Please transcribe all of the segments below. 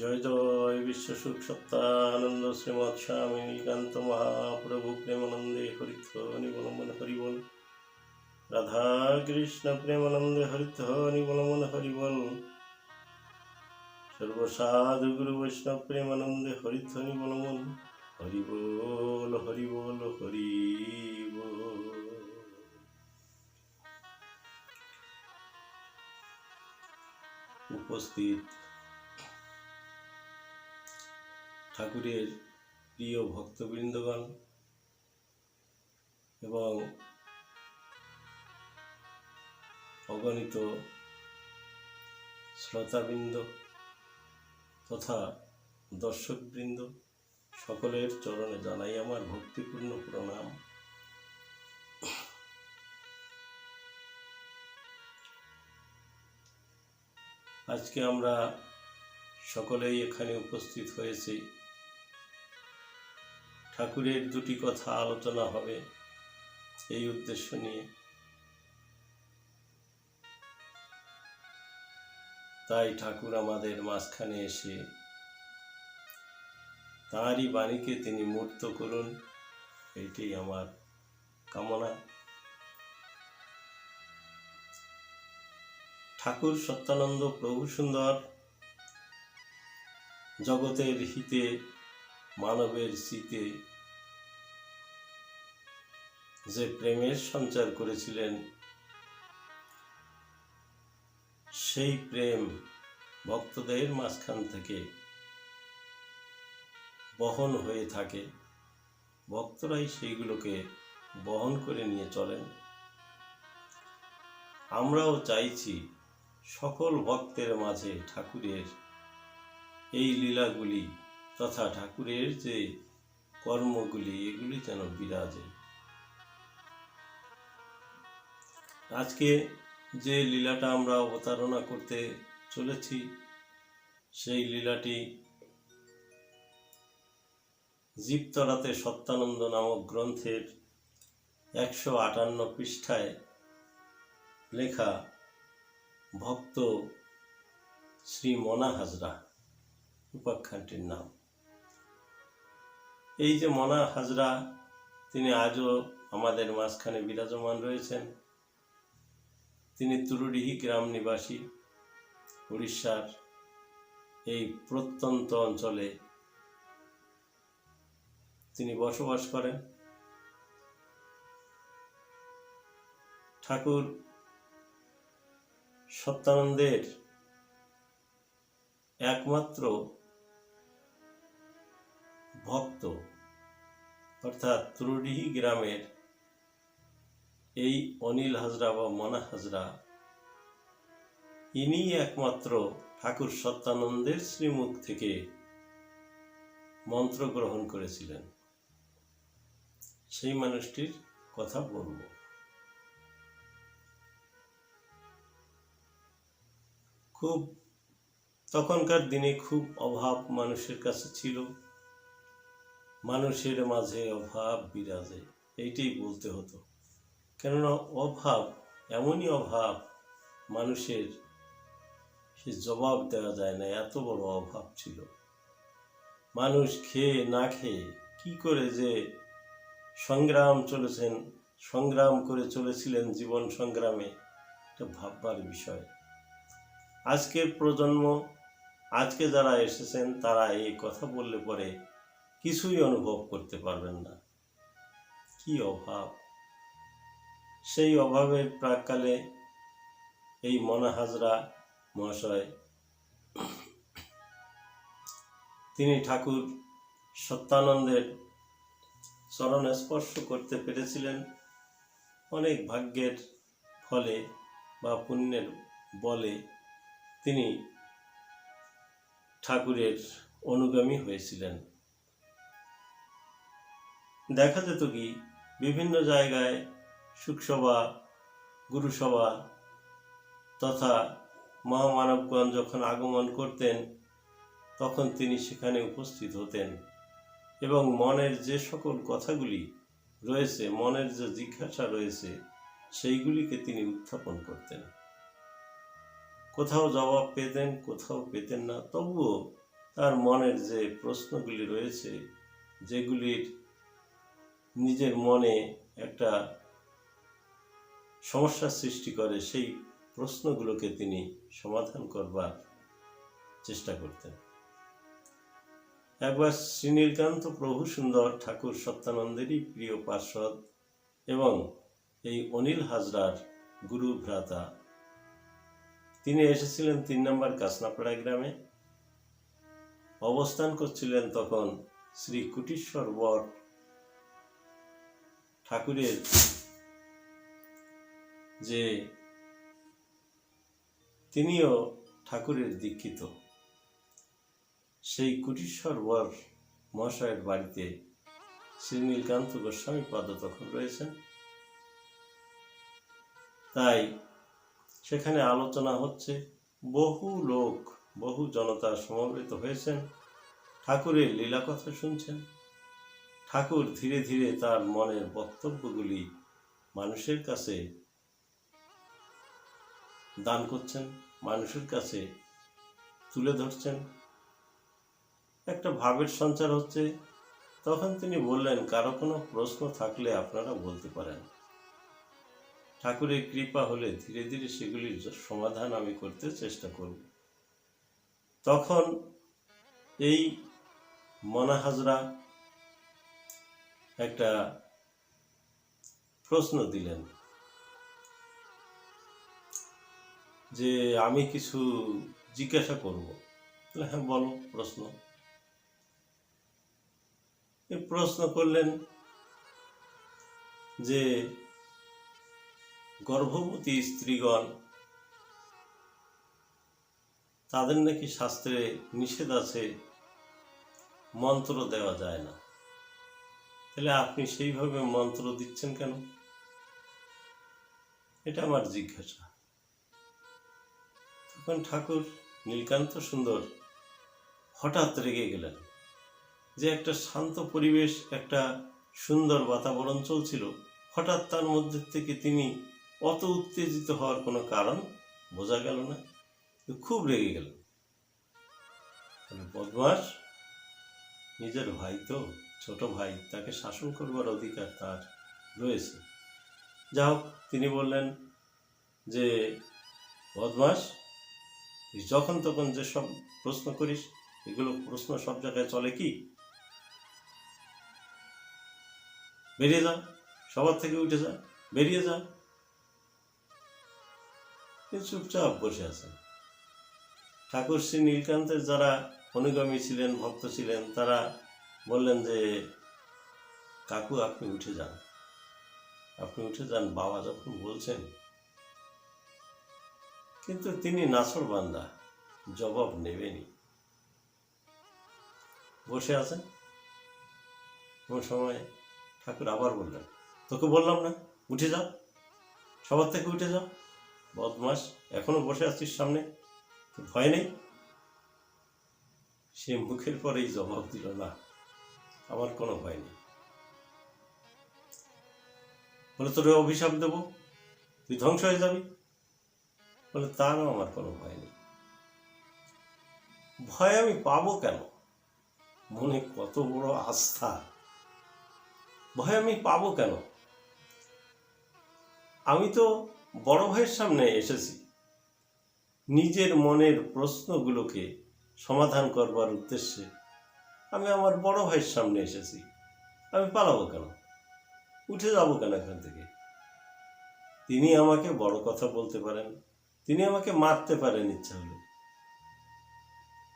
জয় জয় বিশ্বসুখ সত্তানন্দ শ্রীমৎ স্বামী নীকান্ত মহাপ্রভু প্রেমানন্দে হরিত নিবলমন হরিবল। রাধা কৃষ্ণ প্রেমানন্দে হরিত নিবলমন হরিবল। সর্বসাধু গুরু বৈষ্ণব প্রেমানন্দে হরিত নিবলমন হরিবল হরিবল হরিবল। উপস্থিত। ঠাকুরের প্রিয় ভক্তবৃন্দগণ এবং অগণিত শ্রোতাবৃন্দ তথা দর্শকবৃন্দ, সকলের চরণে জানাই আমার ভক্তিপূর্ণ প্রণাম। আজকে আমরা সকলেই এখানে উপস্থিত হয়েছি। ঠাকুরের দুটি কথা আলোচনা হবে এই উদ্দেশ্য নিয়ে। তাই ঠাকুর আমাদের মাঝখানে এসে তাঁরই বাণীকে তিনি মূর্ত করুন এইটাই আমার কামনা। ঠাকুর সত্যানন্দ প্রভু সুন্দর, জগতের হিতে, মানবের শীতে যে প্রেমের সঞ্চার করেছিলেন, সেই প্রেম ভক্তদের মাঝখান থেকে বহন হয়ে থাকে। ভক্তরাই সেইগুলোকে বহন করে নিয়ে চলেন। আমরাও চাইছি সকল ভক্তের মাঝে ঠাকুরের এই লীলাগুলি তথা ঠাকুরের যে কর্মগুলি, এগুলি যেন বিরাজে। আজকে যে লীলাটা আমরা অবতারণা করতে চলেছি, সেই লীলাটি জীবতলাতে সত্যানন্দ নামক গ্রন্থের একশো আটান্ন পৃষ্ঠায় লেখা, ভক্ত শ্রী মনা হাজরা, উপাখ্যানটির নাম। এই যে মনা হাজরা, তিনি আজও আমাদের মাঝখানে বিরাজমান রয়েছেন। তিনি তুরুডিহি গ্রাম নিবাসী উড়িষ্যার এই প্রত্যন্ত অঞ্চলে তিনি বসবাস করেন। ঠাকুর সত্যানন্দের একমাত্র ভক্ত, অর্থাৎ ত্রুডিহি গ্রামের এই অনিল হাজরা বা মনা হাজরা ইনি একমাত্র ঠাকুর সত্যানন্দের শ্রীমুখ থেকে মন্ত্র গ্রহণ করেছিলেন। সেই মানুষটির কথা বলব। খুব, তখনকার দিনে খুব অভাব মানুষের কাছে ছিল। মানুষের মাঝে অভাব বিরাজে, এইটাই বলতে হতো। কেননা অভাব, এমনই অভাব মানুষের, সে জবাব দেওয়া যায় না, এত বড় অভাব ছিল। মানুষ খেয়ে না খেয়ে কি করে যে সংগ্রাম চলেছেন, সংগ্রাম করে চলেছিলেন জীবন সংগ্রামে, এটা ভাববার বিষয়। আজকের প্রজন্ম, আজকে যারা এসেছেন, তারা এই কথা বললে পরে কিছুই অনুভব করতে পারবেন না। কি অভাব। সেই অভাবের প্রাককালে এই মনা হাজরা মহাশয়, তিনি ঠাকুর সত্যানন্দের চরণে স্পর্শ করতে পেরেছিলেন। অনেক ভাগ্যের ফলে বা পুণ্যের বলে তিনি ঠাকুরের অনুগামী হয়েছিলেন। দেখা যেত কি, বিভিন্ন জায়গায় সুখসভা, গুরুসভা তথা মহামানবগণ যখন আগমন করতেন, তখন তিনি সেখানে উপস্থিত হতেন এবং মনের যে সকল কথাগুলি রয়েছে, মনের যে জিজ্ঞাসা রয়েছে, সেইগুলিকে তিনি উত্থাপন করতেন। কোথাও জবাব পেতেন, কোথাও পেতেন না, তবুও তার মনের যে প্রশ্নগুলি রয়েছে, যেগুলির নিজের মনে একটা সমস্যার সৃষ্টি করে সেই প্রশ্নগুলোকে তিনি সমাধান করবার চেষ্টা করতেন। একবার শ্রীনীলকান্ত প্রভু সুন্দর ঠাকুর সত্যানন্দেরই প্রিয় পার্ষদ এবং এই অনিল হাজরার গুরু ভ্রাতা, তিনি এসেছিলেন তিন নম্বর কাসনাপাড়া গ্রামে। অবস্থান করছিলেন তখন শ্রী কুটিশ্বর বর ঠাকুরের যে তিনিও ঠাকুরের দীক্ষিত। সেই কুটিশ্বর বর মহাশয়ের বাড়িতে শ্রী নীলকান্ত গোস্বামী পদ তখন রয়েছেন। তাই সেখানে আলোচনা হচ্ছে, বহু লোক, বহু জনতা সমবেত হয়েছেন, ঠাকুরের লীলা কথা শুনছেন। ঠাকুর ধীরে ধীরে তার মনের বক্তব্যগুলি মানুষের কাছে দান করছেন, মানুষের কাছে তুলে ধরছেন। একটা ভাবের সঞ্চার হচ্ছে। তখন তিনি বললেন, কারও কোনো প্রশ্ন থাকলে আপনারা বলতে পারেন। ঠাকুরের কৃপা হলে ধীরে ধীরে সেগুলির সমাধান আমি করতে চেষ্টা করব। তখন এই মনা হাজরা একটা প্রশ্ন দিলেন। যে আমি কিছু জিজ্ঞাসা করব। হ্যাঁ বলো, প্রশ্ন। প্রশ্ন করলেন যে, গর্ভবতী স্ত্রীগণ, তাদের নাকি শাস্ত্রে নিষেধ আছে, মন্ত্র দেওয়া যায় না? তাহলে আপনি সেইভাবে মন্ত্র দিচ্ছেন কেন? এটা আমার জিজ্ঞাসা। তখন ঠাকুর নীলকান্ত সুন্দর হঠাৎ রেগে গেলেন। যে একটা শান্ত পরিবেশ, একটা সুন্দর বাতাবরণ চলছিল, হঠাৎ তার মধ্যে থেকে তিনি অত উত্তেজিত হওয়ার কোনো কারণ বোঝা গেল না। খুব রেগে গেল বদমাস, নিজের ভাই তো, ছোট ভাই, তাকে শাসন করবার অধিকার তার রয়েছে। যা হোক তিনি বললেন যে, বদমাস যখন তখন যেসব প্রশ্ন করিস, এগুলো প্রশ্ন সব জায়গায় চলে কি? বেরিয়ে যা, সবার থেকে উঠে যা, বেরিয়ে যা। চুপচাপ বসে আছে। ঠাকুর শ্রী নীলকান্তের যারা অনুগামী ছিলেন, ভক্ত ছিলেন, তারা বললেন যে, কাকু, আপনি উঠে যান। আপনি উঠে যান? বাবা যখন বলছেন কিন্তু তিনি নাসর বান্দা, জবাব নেবেনি বসে আছেন? কোন সময় ঠাকুর আবার বললেন, তোকে বললাম না, উঠে যাও সবার থেকে উঠে যাও বদমাস, এখনও বসে আছিস সামনে। ভয় নেই? সে মুখের পরেই জবাব দিল, না, আমার কোনো ভয় নেই। বলে, তোর অভিশাপ দেব। তুই ধ্বংস হয়ে যাবি। বলে তারও আমার কোনো ভয় নেই। ভয় আমি পাবো কেন? মনে কত বড় আস্থা। ভয় আমি পাবো কেন? আমি তো বড় ভাইয়ের সামনে এসেছি। নিজের মনের প্রশ্নগুলোকে সমাধান করবার উদ্দেশ্যে আমি আমার বড় ভাইয়ের সামনে এসেছি। আমি পালাবো কেন? উঠে যাব কেন এখান থেকে? তিনি আমাকে বড় কথা বলতে পারেন। তিনি আমাকে মারতে পারেন ইচ্ছা হলে।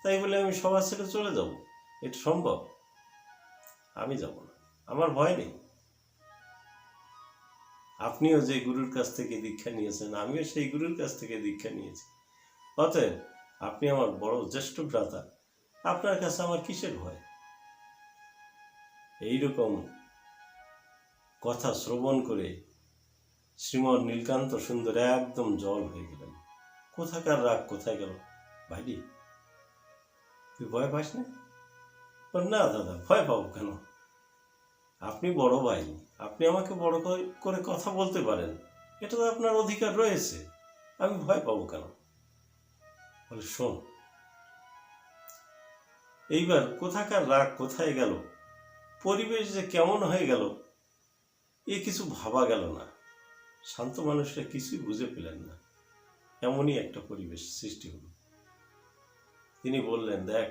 তাই বলে আমি সবার ছেড়ে চলে যাব। এটা সম্ভব? আমি যাব না। আমার ভয় নেই। আপনিও যে গুরুর কাছ থেকে দীক্ষা নিয়েছেন, আমিও সেই গুরুর কাছ থেকে দীক্ষা নিয়েছি। অতএব আপনি আমার বড় জ্যেষ্ঠ ভ্রাতা, আপনার কাছে আমার কিসের ভয়? এইরকম কথা শ্রবণ করে শ্রীমন নীলকান্ত সুন্দর একদম জল হয়ে গেলেন। কোথাকার রাগ, কোথায় গেল? ভাইটি, তুই ভয় পাস না? না দাদা, ভয় পাবো কেন? আপনি বড় ভাই, আপনি আমাকে বড় করে- করে কথা বলতে পারেন। এটা তো আপনার অধিকার রয়েছে। আমি ভয় পাবো কেন? বলে, শোন, এইবার কোথাকার রাগ, কোথায় গেল? পরিবেশ যে কেমন হয়ে গেল, এ কিছু ভাবা গেল না। শান্ত মানুষরা কিছুই বুঝে পেলেন না। এমনই একটা পরিবেশ সৃষ্টি হলো। তিনি বললেন, দেখ,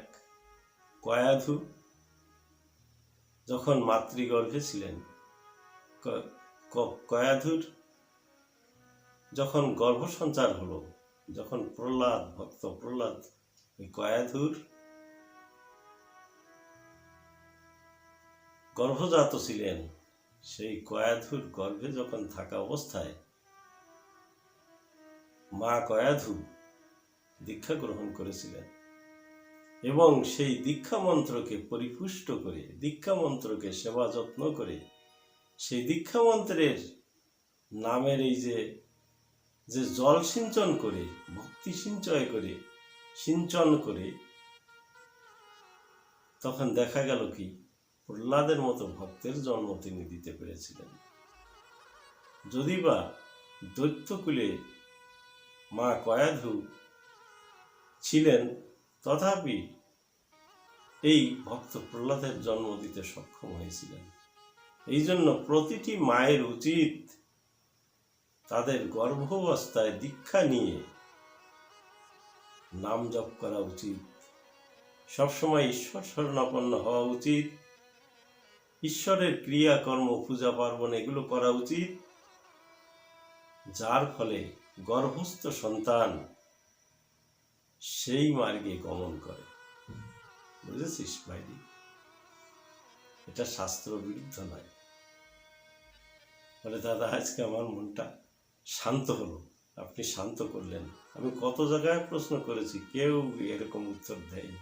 কয়াধু যখন মাতৃগর্ভে ছিলেন কয়াধুর যখন গর্ভসঞ্চার হলো, যখন প্রহ্লাদ, ভক্ত প্রহ্লাদ, ওই কয়াধুর গর্ভজাত ছিলেন, সেই কয়াধুর গর্ভে যখন থাকা অবস্থায় মা কয়াধু দীক্ষা গ্রহণ করেছিলেন। এবং সেই দীক্ষা মন্ত্রকে পরিপুষ্ট করে, দীক্ষা মন্ত্রকে সেবা যত্ন করে, সেই দীক্ষা মন্ত্রের নামের এই যে যে জল সিঞ্চন করে, ভক্তি সিঞ্চয় করে, সিঞ্চন করে, তখন দেখা গেল কি, প্রহ্লাদের মতো ভক্তের জন্ম তিনি দিতে পেরেছিলেন। যদি বা দৈত্যকুলে মা কয়াধু ছিলেন তথাপি এই ভক্ত প্রহ্লাদের জন্ম দিতে সক্ষম হয়েছিলেন। এই জন্য প্রতিটি মায়ের উচিত তাদের গর্ভাবস্থায় দীক্ষা নিয়ে নাম জপ করা উচিত। সবসময় ঈশ্বর শরণাপন্ন হওয়া উচিত। ঈশ্বরের ক্রিয়াকর্ম, পূজা পার্বণ এগুলো করা উচিত। যার ফলে গর্ভস্থ সন্তান সেই মার্গে গমন করে। বুঝেছিস ভাইরি এটা শাস্ত্র বিরুদ্ধ নয়। বলে, দাদা, আজকে আমার মনটা শান্ত হলো। আপনি শান্ত করলেন। আমি কত জায়গায় প্রশ্ন করেছি, কেউ এরকম উত্তর দেয়নি।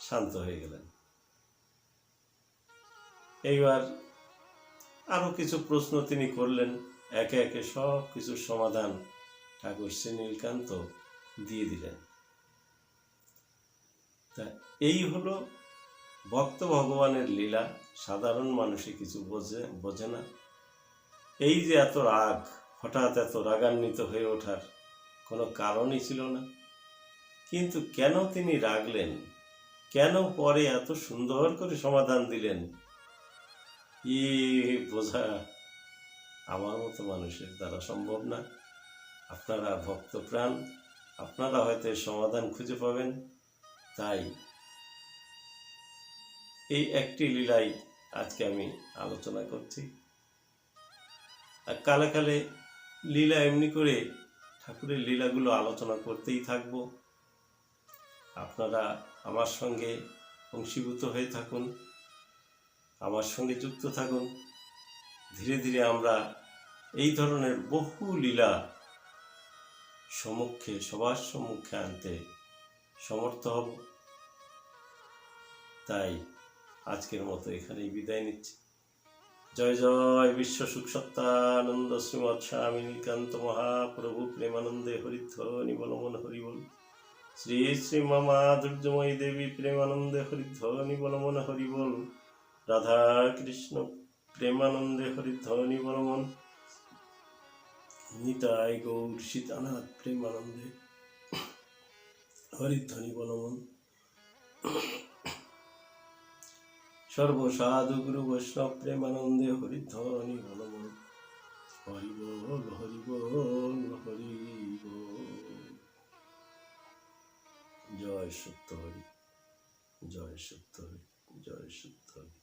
শান্ত হয়ে গেলেন। এইবার আরও কিছু প্রশ্ন তিনি করলেন। একে একে সব কিছুর সমাধান ঠাকুর শ্রী নীলকান্ত দিয়ে দিলেন। তা এই হলো ভক্ত ভগবানের লীলা, সাধারণ মানুষে কিছু বোঝে বোঝে না। এই যে এত রাগ, হঠাৎ এত রাগান্বিত হয়ে ওঠার কোনো কারণই ছিল না। কিন্তু কেন তিনি রাগলেন? কেন পরে এত সুন্দর করে সমাধান দিলেন? ই বোঝা আমার মতো মানুষের দ্বারা সম্ভব না। আপনারা ভক্ত প্রাণ আপনারা হয়তো সমাধান খুঁজে পাবেন। তাই এই একটি লীলাই আজকে আমি আলোচনা করছি। আর কালে কালে লীলা এমনি করে ঠাকুরের লীলাগুলো আলোচনা করতেই থাকব। আপনারা আমার সঙ্গে অংশীভূত হয়ে থাকুন, আমার সঙ্গে যুক্ত থাকুন। ধীরে ধীরে আমরা এই ধরনের বহু লীলা সম্মুখে সবার সম্মুখে আনতে সমর্থ হব। তাই আজকের মতো এখানেই বিদায় নিচ্ছি। জয় জয় বিশ্ব সুখ সত্তানন্দ শ্রীমৎ স্বামী নীলকান্ত মহাপ্রভু প্রেমানন্দে হরিধ্বনি বলমন হরিবল শ্রী শ্রী মামা দুর্যময়ী দেবী প্রেমানন্দে হরিধ্বনি বলমন হরিবল রাধা কৃষ্ণ প্রেমানন্দে হরিধ্বনি বলমন নিতাই গৌর সীতানাথ প্রেমানন্দে হরিধ্বনি বলমন সর্বসাধু গুরু বৈষ্ণব প্রেমানন্দে হরিধ্বনি বলমন হরি বল হরি বল, হরি জয় সত্য হরি, জয় সত্য হরি, জয় সত্য হরি।